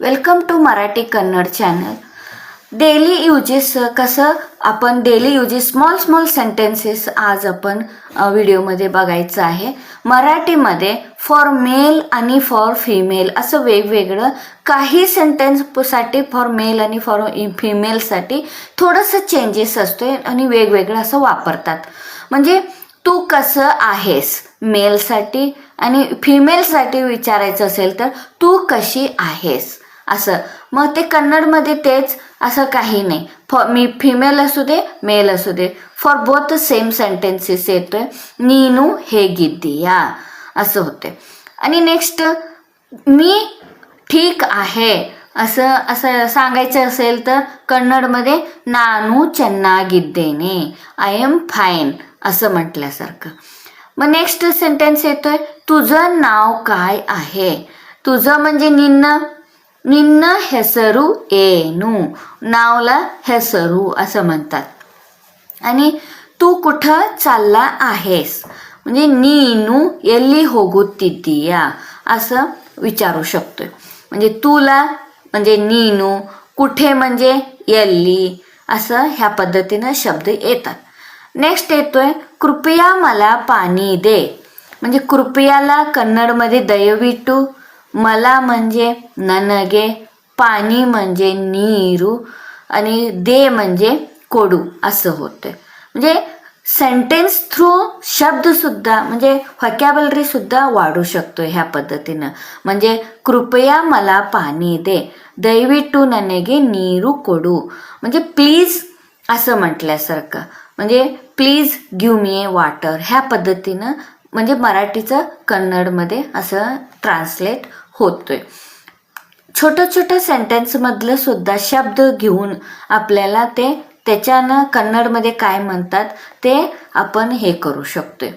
Welcome to Marathi Kannada channel daily uses कसं आपण daily uses small small sentences आज आपण व्हिडिओमध्ये बघायचं आहे. मराठीमध्ये फॉर मेल आणि फॉर फिमेल असं वेगवेगळं काही सेंटेन्ससाठी फॉर मेल आणि फॉर फिमेलसाठी थोडंसं चेंजेस असतो आणि वेगवेगळं असं वापरतात. म्हणजे तू कसं आहेस मेलसाठी आणि फिमेलसाठी विचारायचं असेल तर तू कशी आहेस? असं. मग ते कन्नडमध्ये तेच असं काही नाही. फॉ मी फिमेल असू दे मेल असू दे. फॉर बोथ सेम सेंटेन्सेस येतोय. नीनू हे या. असं होते आणि नेक्स्ट मी ठीक आहे. असं असं सांगायचं असेल तर कन्नडमध्ये नानू चन्ना गिद्देने आय एम फाईन असं म्हटल्यासारखं. मग नेक्स्ट सेंटेन्स येतोय तुझं नाव काय आहे? तुझं म्हणजे निन्न? ನಿನ್ನ ಹೆಸರು ಏನು? नावला ಹೆಸರು असं म्हणतात आणि तू कुठं चालला आहेस म्हणजे ನೀನು ಎಲ್ಲಿ ಹೋಗುತ್ತಿದ್ದೀಯಾ? असं विचारू शकतोय म्हणजे तुला म्हणजे ನೀನು कुठे म्हणजे एल्ली असं ह्या पद्धतीनं शब्द येतात नेक्स्ट येतोय कृपया मला पाणी दे म्हणजे कृपयाला कन्नडमध्ये दयविटू मला म्हणजे ನನಗೆ पाणी म्हणजे ನೀರು आणि दे म्हणजे कोडू असं होतं म्हणजे सेंटेन्स थ्रू शब्दसुद्धा म्हणजे व्हॅकॅबलरीसुद्धा वाढू शकतो ह्या पद्धतीनं म्हणजे कृपया मला पाणी दे ದಯವಿಟ್ಟು ನನಗೆ ನೀರು ಕೊಡು म्हणजे प्लीज असं म्हटल्यासारखं म्हणजे please give me a water ह्या पद्धतीनं म्हणजे मराठीचं कन्नडमध्ये असं ट्रान्सलेट होतोय. छोट्या छोट्या सेंटेन्समधलं सुद्धा शब्द घेऊन आपल्याला ते त्याच्यानं कन्नडमध्ये काय म्हणतात ते आपण हे करू शकतोय.